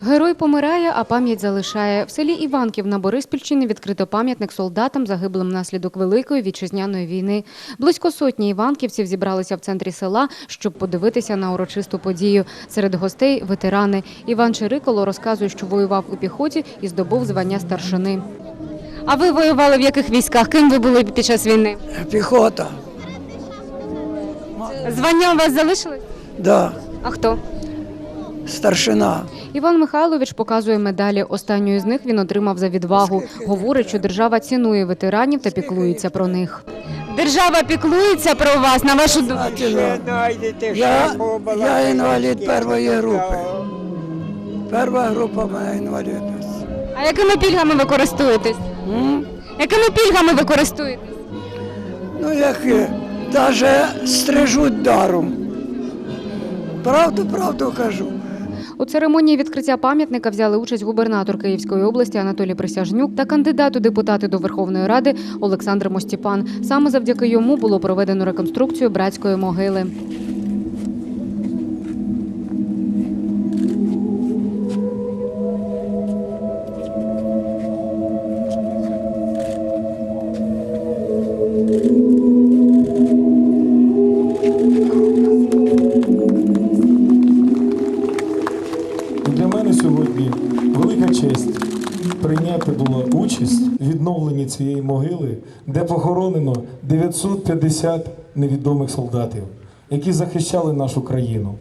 Герой помирає, а пам'ять залишає. В селі Іванків на Бориспільщині відкрито пам'ятник солдатам, загиблим внаслідок Великої вітчизняної війни. Близько сотні іванківців зібралися в центрі села, щоб подивитися на урочисту подію. Серед гостей – ветерани. Іван Чириколо розказує, що воював у піхоті і здобув звання старшини. А ви воювали в яких військах? Ким ви були під час війни? Піхота. Звання у вас залишилось? Да. А хто? Старшина. Іван Михайлович показує медалі. Останню з них він отримав за відвагу. Говорить, що держава цінує ветеранів та піклується про них. Держава піклується про вас, на вашу думку. Я, я інвалід першої групи. Перша група мене інвалідність. А якими пільгами ви користуєтесь? М? Якими пільгами ви користуєтесь? Ну, які навіть стрижуть даром. Правду, правду кажу. У церемонії відкриття пам'ятника взяли участь губернатор Київської області Анатолій Присяжнюк та кандидат у депутати до Верховної Ради Олександр Мостіпан. Саме завдяки йому було проведено реконструкцію братської могили. Прийняти була участь в відновленні цієї могили, де похоронено 950 невідомих солдатів, які захищали нашу країну.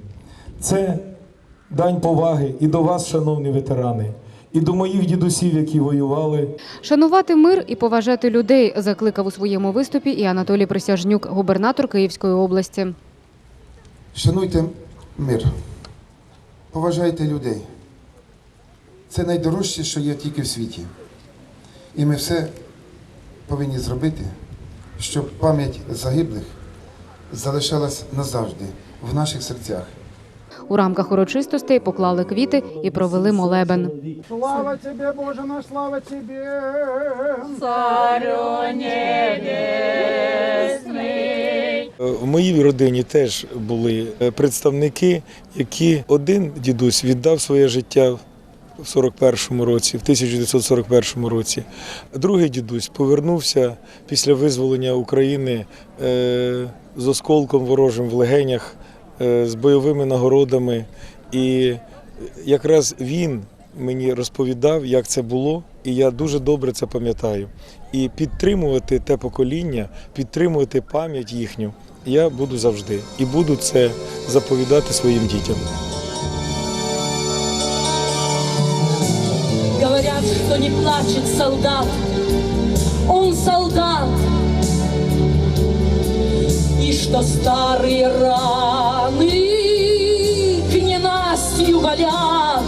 Це дань поваги і до вас, шановні ветерани, і до моїх дідусів, які воювали. Шанувати мир і поважати людей закликав у своєму виступі і Анатолій Присяжнюк, губернатор Київської області. Шануйте мир, поважайте людей. Це найдорожче, що є тільки в світі. І ми все повинні зробити, щоб пам'ять загиблих залишалась назавжди в наших серцях. У рамках урочистостей поклали квіти і провели молебен. Слава тебе, Боже наш, слава тебе! Е, В моїй родині теж були е, представники, які один дідусь віддав своє життя в 41-му році, в 1941 році. Другий дідусь повернувся після визволення України е, з осколком ворожим в легенях, е, з бойовими нагородами. І якраз він мені розповідав, як це було, і я дуже добре це пам'ятаю. І підтримувати те покоління, підтримувати пам'ять їхню я буду завжди і буду це заповідати своїм дітям. Говорят, что не плачет солдат, он солдат. И что старые раны к ненастью болят.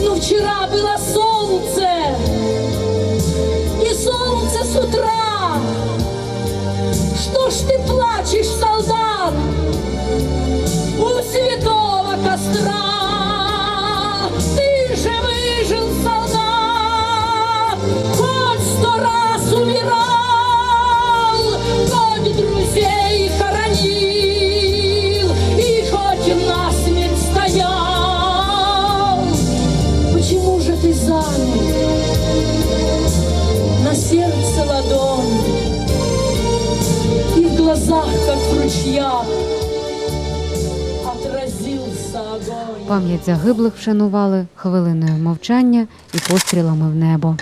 Но вчера было солнце, и солнце с утра. Что ж ты плачешь, солдат, огонь? Пам'ять загиблих вшанували хвилиною мовчання і пострілами в небо.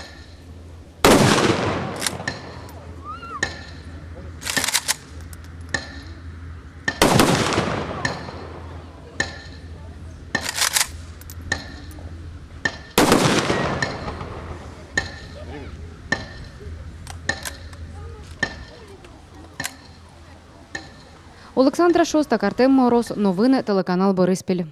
Олександра Шостак, Артем Мороз. Новини телеканал Бориспіль.